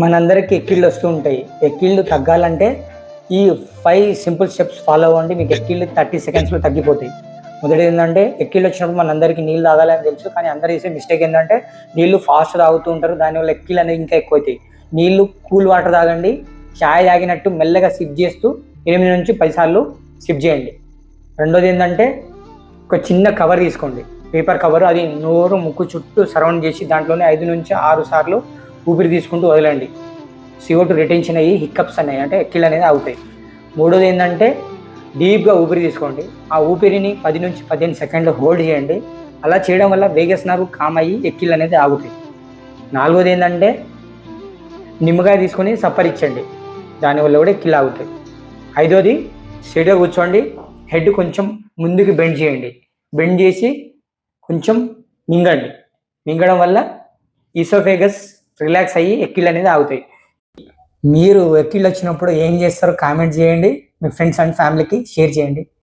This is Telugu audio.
మనందరికీ ఎక్కిళ్ళు వస్తూ ఉంటాయి. ఎక్కిళ్ళు తగ్గాలంటే ఈ ఫైవ్ సింపుల్ స్టెప్స్ ఫాలో అవ్వండి. మీకు ఎక్కిళ్ళు థర్టీ సెకండ్స్లో తగ్గిపోతాయి. మొదటి ఏంటంటే ఎక్కిళ్ళు వచ్చినప్పుడు మనందరికీ నీళ్ళు తాగాలని తెలుసు. కానీ అందరు చేసే మిస్టేక్ ఏంటంటే నీళ్ళు ఫాస్ట్ తాగుతూ ఉంటారు. దానివల్ల ఎక్కిళ్ళు అనేది ఇంకా ఎక్కువ అవుతాయి నీళ్ళు కూల్ వాటర్ తాగండి. చాయ్ తాగినట్టు మెల్లగా సిప్ చేస్తూ ఎనిమిది నుంచి పది సార్లు సిప్ చేయండి. రెండోది ఏంటంటే ఒక చిన్న కవర్ తీసుకోండి. పేపర్ కవర్ అది నోరు ముక్కు చుట్టూ సరౌండ్ చేసి దాంట్లోనే ఐదు నుంచి ఆరు సార్లు ఊపిరి తీసుకుంటూ వదలండి. సిఓటు రిటెన్షన్ అయ్యి హిక్కప్స్ అనేవి అంటే కిల్ అనేది అవుతాయి మూడోది ఏంటంటే డీప్గా ఊపిరి తీసుకోండి. ఆ ఊపిరిని పది నుంచి పదిహేను సెకండ్లు హోల్డ్ చేయండి. అలా చేయడం వల్ల వేగస్ నర్వ్ కామ్ అయ్యి ఎక్కిల్ అనేది ఆగుతాయి. నాలుగోది ఏంటంటే నిమ్మకాయ తీసుకొని సప్పరించండి దానివల్ల కూడా ఎక్కిల్ ఆగుతాయి. ఐదోది స్ట్రైట్గా కూర్చోండి. హెడ్ కొంచెం ముందుకు బెండ్ చేయండి. బెండ్ చేసి కొంచెం మింగండి. మింగడం వల్ల ఈసోఫేగస్ రిలాక్స్ అయ్యి ఎక్కిళ్ళు అనేది ఆగుతాయి. మీరు ఎక్కిళ్ళు వచ్చినప్పుడు ఏం చేస్తారో కామెంట్ చేయండి. మీ ఫ్రెండ్స్ అండ్ ఫ్యామిలీకి షేర్ చేయండి.